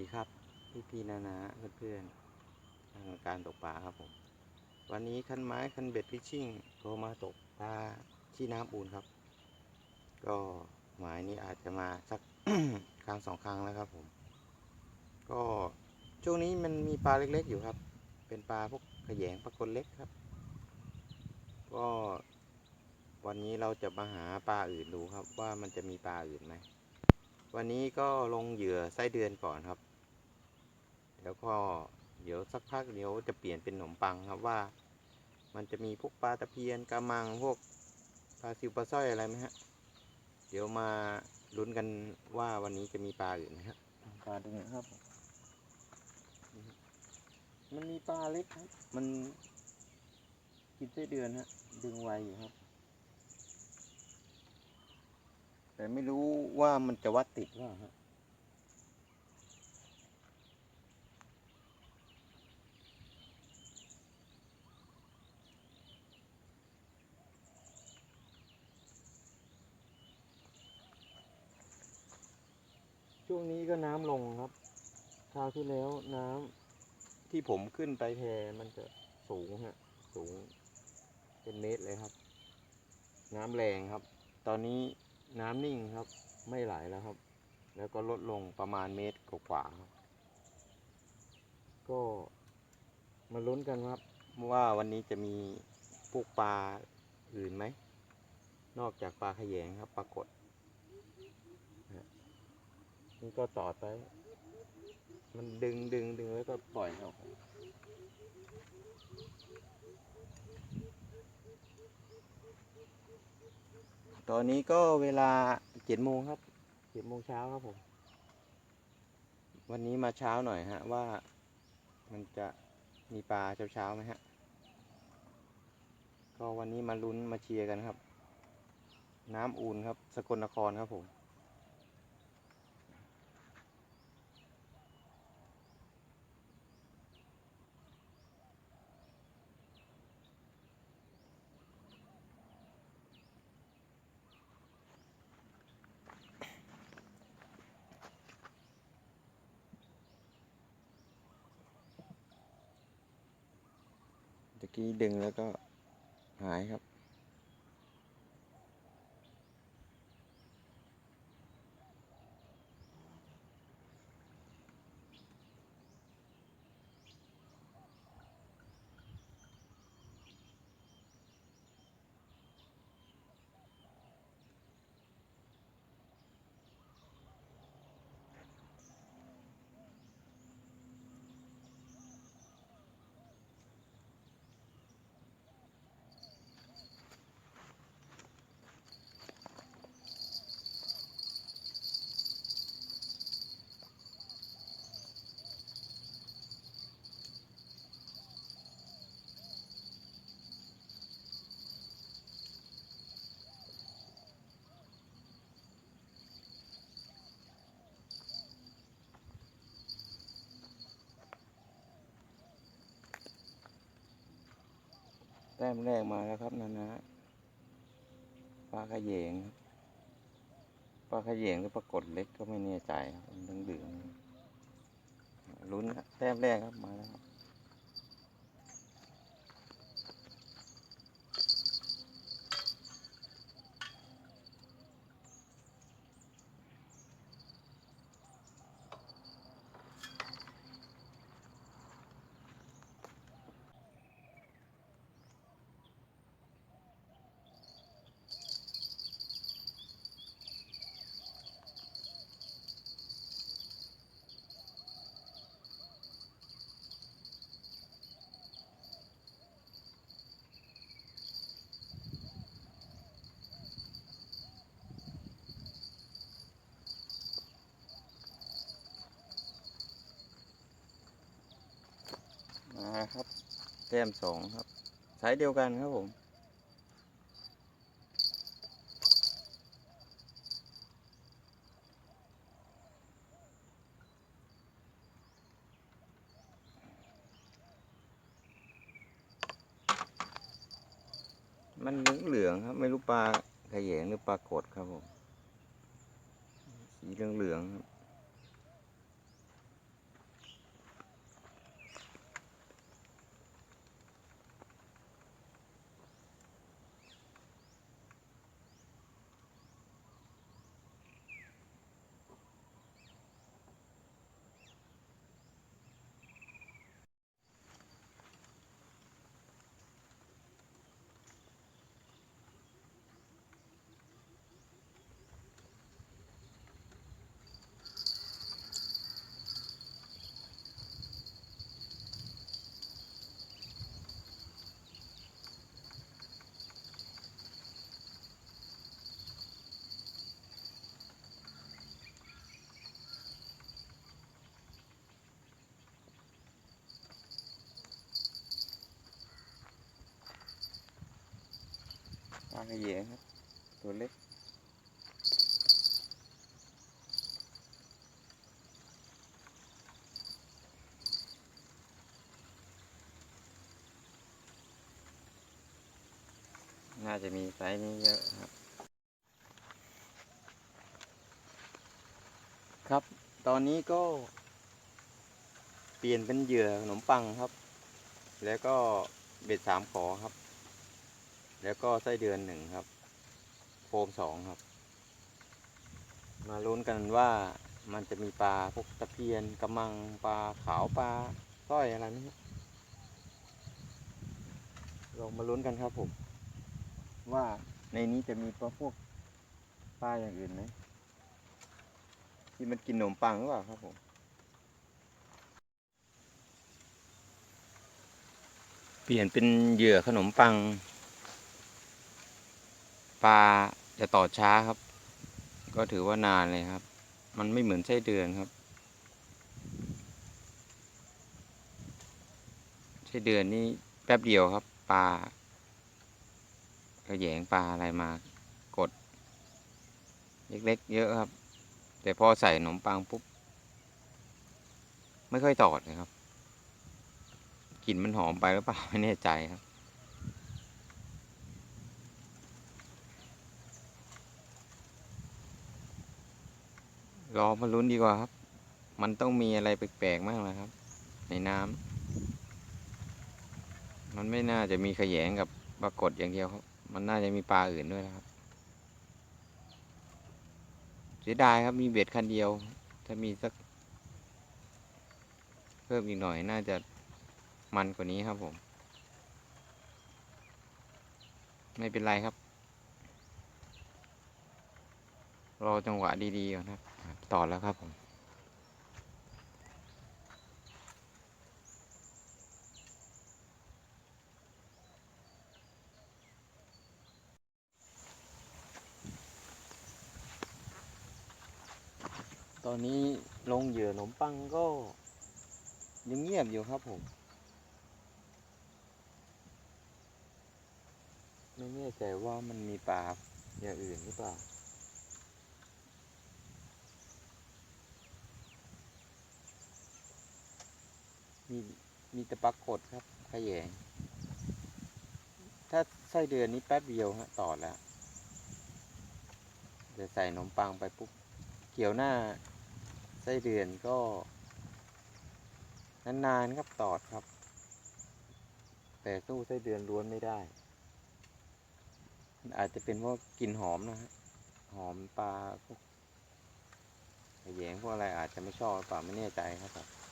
ดีครับ พี่พี่ๆนานาเพื่อนๆทางการตกปลาครับผม วันนี้คันไม้คันเบ็ดฟิชชิ่งโทรมาตกปลาที่น้ำอูนครับ ก็หมายนี้อาจจะมาสักครั้งสองครั้งแล้วครับผม ก็ช่วงนี้มันมีปลาเล็กๆอยู่ครับ เป็นปลาพวกขยงปลากดเล็กครับ ก็วันนี้เราจะมาหาปลาอื่นดูครับว่ามันจะมีปลาอื่นไหมวันนี้ก็ลงเหยื่อไส้เดือนก่อนครับ แล้วก็เดี๋ยวสักพักเดี๋ยวจะเปลี่ยนเป็นขนมปังครับว่า มันจะมีพวกปลาตะเพียนกระมังพวกปลาซิวปลาสร้อยอะไรไหมฮะ เดี๋ยวมาลุ้นกันว่าวันนี้จะมีปลาอื่นไหมฮะปลาตรงนี้ครับมมันมีปลาเล็กครับ มันกินไส้เดือนฮะ ดึงไวอยู่ครับ แต่ไม่รู้ว่ามันจะวัดติดว่าฮะ ช่วงนี้ก็น้ำลงครับ คราวที่แล้วน้ำที่ผมขึ้นไปแพมันจะสูงฮะ สูง เป็นเมตรเลยครับ น้ำแรงครับ ตอนนี้น้ำนิ่งครับ ไม่ไหลแล้วครับ แล้วก็ลดลงประมาณเมตรกว่าๆครับ ก็มาลุ้นกันครับ ว่าวันนี้จะมีพวกปลาอื่นไหม นอกจากปลาขยงครับปลาก ดนี่ก็ต่อไป มันดึงดึงดึงแล้วก็ปล่อยออกตอนนี้ก็เวลาเจ็ดโมงครับเจ็ดโมงเช้าครับผม วันนี้มาเช้าหน่อยฮะ ว่ามันจะมีปลาเช้าเช้าไหมฮะ ก็วันนี้มาลุ้นมาเชียร์กันครับ น้ำอูนครับ สกลนครครับผม กี้ดึงแล้วก็หายครับ แต้มแรกมาแล้วครับนานะปลาขยงครับปลาขยงหรือปลากดเล็กก็ไม่แน่ใจครับมันเหลืองๆลุ้นครับแต้มแรกครับมาแล้วครับ มาครับแต้มสองครับ สายเดียวกันครับผมมันเหลืองๆครับ ไม่รู้ปลาขยงหรือปลากดครับผม สีเหลืองๆครับ ขยงครับ ตัวเล็ก น่าจะมีไซส์นี้เยอะครับ ครับ ตอนนี้ก็ เปลี่ยนเป็นเหยื่อขนมปังครับ แล้วก็เบ็ดสามขอครับ แล้วก็ไส้เดือนหนึ่งครับ โฟมสองครับ มาลุ้นกันว่ามันจะมีปลาพวกตะเพียนกระมังปลาขาวปลาสร้อยอะไรไหมครับลองมาลุ้นกันครับผม ว่าในนี้จะมีปลาพวกปลาอย่างอื่นไหมที่มันกินขนมปังหรือเปล่าครับผมเปลี่ยนเป็นเหยื่อขนมปัง ปลาจะต่อช้าครับ ก็ถือว่านานเลยครับ มันไม่เหมือนไส้เดือนครับไส้เดือนนี่แป๊บเดียวครับ ปลากระแยงปลาอะไรมากด เล็กๆ เยอะครับ แต่พอใส่ขนมปังปุ๊บ ไม่ค่อยตอดเลยครับกลิ่นมันหอมไปหรือเปล่าไม่แน่ใจครับ รอมาลุ้นดีกว่าครับ มันต้องมีอะไรแปลกๆมากเลยครับ ในน้ำมันไม่น่าจะมีขยงกับปรากฏอย่างเดียวครับ มันน่าจะมีปลาอื่นด้วยนะครับ เสียดายครับมีเบ็ดคันเดียว ถ้ามีสัก เพิ่มอีกหน่อยน่าจะมันกว่านี้ครับผม ไม่เป็นไรครับ รอจังหวะดีๆก่อนครับ ต่อแล้วครับผมตอนนี้ลงเหยื่อขนมปังก็ยังเงียบอยู่ครับผม ไม่แน่ใจว่ามันมีปลาอย่างอื่นหรือเปล่า มีมีแต่ปลากดครับขยง ถ้าไส้เดือนนี้แป๊บเดียวฮะต่อแล้วเดี๋ยวใส่ขนมปังไปปุ๊บเกี่ยวหน้าไส้เดือนก็นานๆครับตอดครับ แต่สู้ไส้เดือนล้วนไม่ได้ อาจจะเป็นเพราะกลิ่นหอมนะฮะหอมปลาพวกขยงพวกอะไรอาจจะไม่ชอบหรือเปล่าไม่แน่ใจครับผม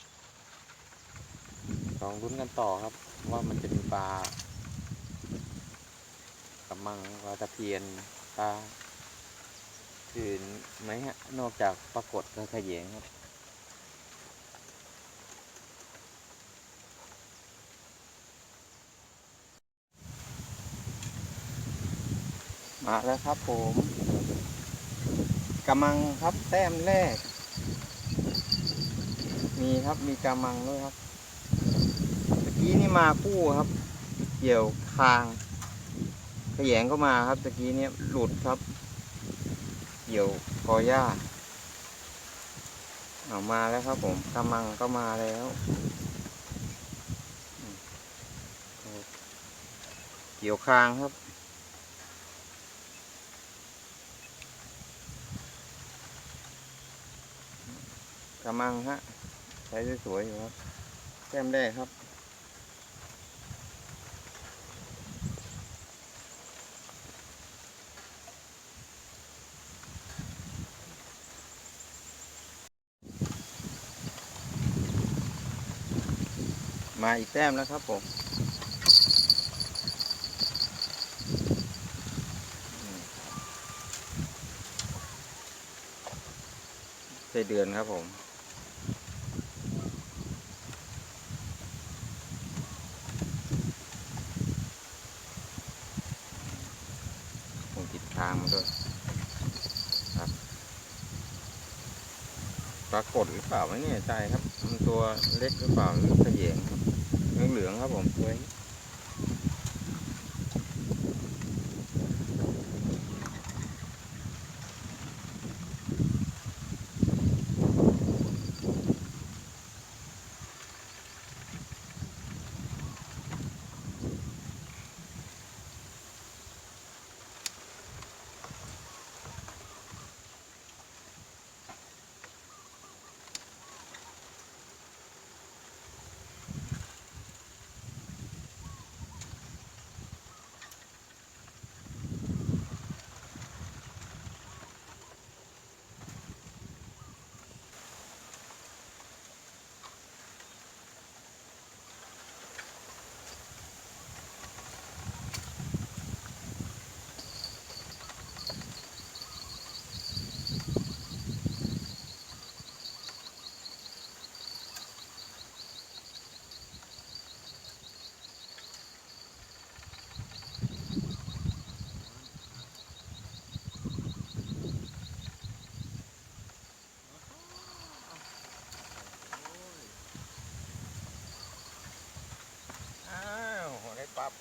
ลองรุ้นกันต่อครับ ว่ามันจะมีปลากระมังปลาตะเพียนปลาอื่นไหมฮะนอกจากปรากฏกับขยงครับมาแล้วครับผมกำมังครับแต้มแรก มีครับมีกำมังด้วยครับ กี้นี่มาคู่ครับ เกี่ยวคางขยงก็มาครับตะกี้เนี่ยหลุดครับ เกี่ยวคอหญ้าเอามาแล้วครับผมกำมังก็มาแล้วเกี่ยวคางครับกระมังฮะใช้สวยๆอยู่ครับแก้มแรกครับ อีกแต้มแล้วครับผมไส้เดือนครับผมผมติดทางมาด้วยครับปรากฏหรือเปล่าไม่แน่ใจครับ มันตัวเล็กหรือเปล่าหรือขยงครับ เหลืองๆครับผมตัวนี้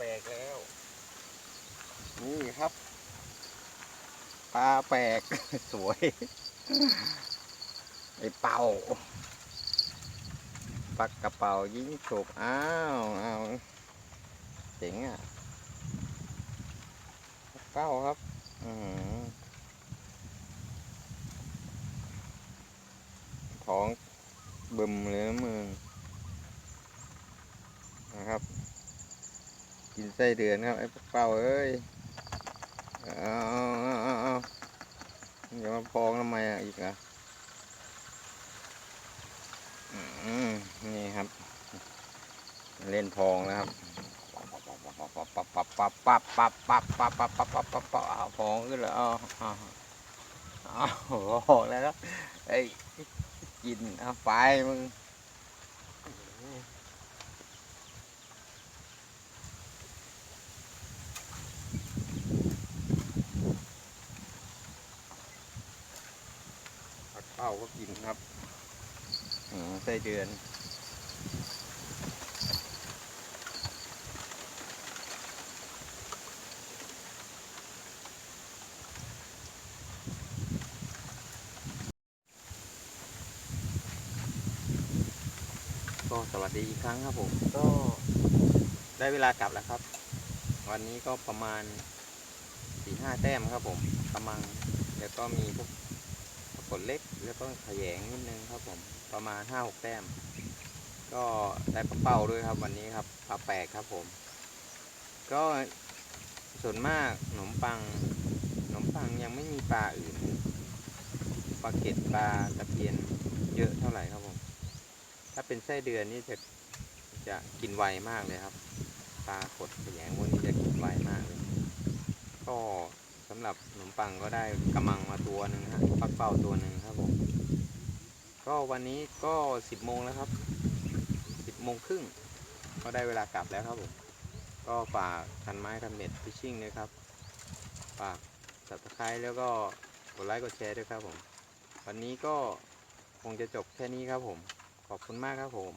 แปลกแล้ว นี่ครับ ปลาแปลก สวย ไอเป่าปักกระเป๋ายิงฉกอ้าวอ้าวเจ๋งอะเป้าครับ อือหือท้องบึมเลยนะมึงนะครับ กินไส้เดือนครับไอ้พวกเป้าเอ้ยเอาเอาเอาเอาอย่ามาพองทำไมอะอีกอะอืมนี่ครับ เล่นพองแล้วครับปับปับปับปับปับปับปับปับปับปับปับปับเอาพองขึ้นแล้วเอาเอาเอาโอ้โหแล้วครับไอ้ยกินเอาไปมึง ผักเป้าก็กินครับอืมไส้เดือน ก็สวัสดีอีกครั้งครับผม ก็ได้เวลากลับแล้วครับ วันนี้ก็ประมาณสี่ห้าแต้มครับผมกำมังแล้วก็มีพวก ปรากฏเล็กแล้วก็ขยงนิดนึงครับผมประมาณห้าหกแต้ม ก็ได้ปลาเป้าด้วยครับวันนี้ครับปลาแปลกครับผม ก็ส่วนมากขนมปังขนมปังยังไม่มีปลาอื่นปลาเก็ดปลาตะเพียนเยอะเท่าไหร่ครับผม ถ้าเป็นไส้เดือนนี่จะจะกินไวมากเลยครับ ปลากดขยงพวกนี้จะกินไวมากเลย ก็ สำหรับขนมปังก็ได้กระมังมาตัวหนึ่งฮะปักเป้าตัวหนึ่งครับผมก็วันนี้ก็สิบโมงแล้วครับสิบโมงครึ่งก็ได้เวลากลับแล้วครับผมก็ฝากคันไม้คันเบ็ดฟิชชิ่งด้วยครับฝากสับสไครแล้วก็กดไลค์กดแชร์ด้วยครับผม วันนี้ก็คงจะจบแค่นี้ครับผม ขอบคุณมากครับผม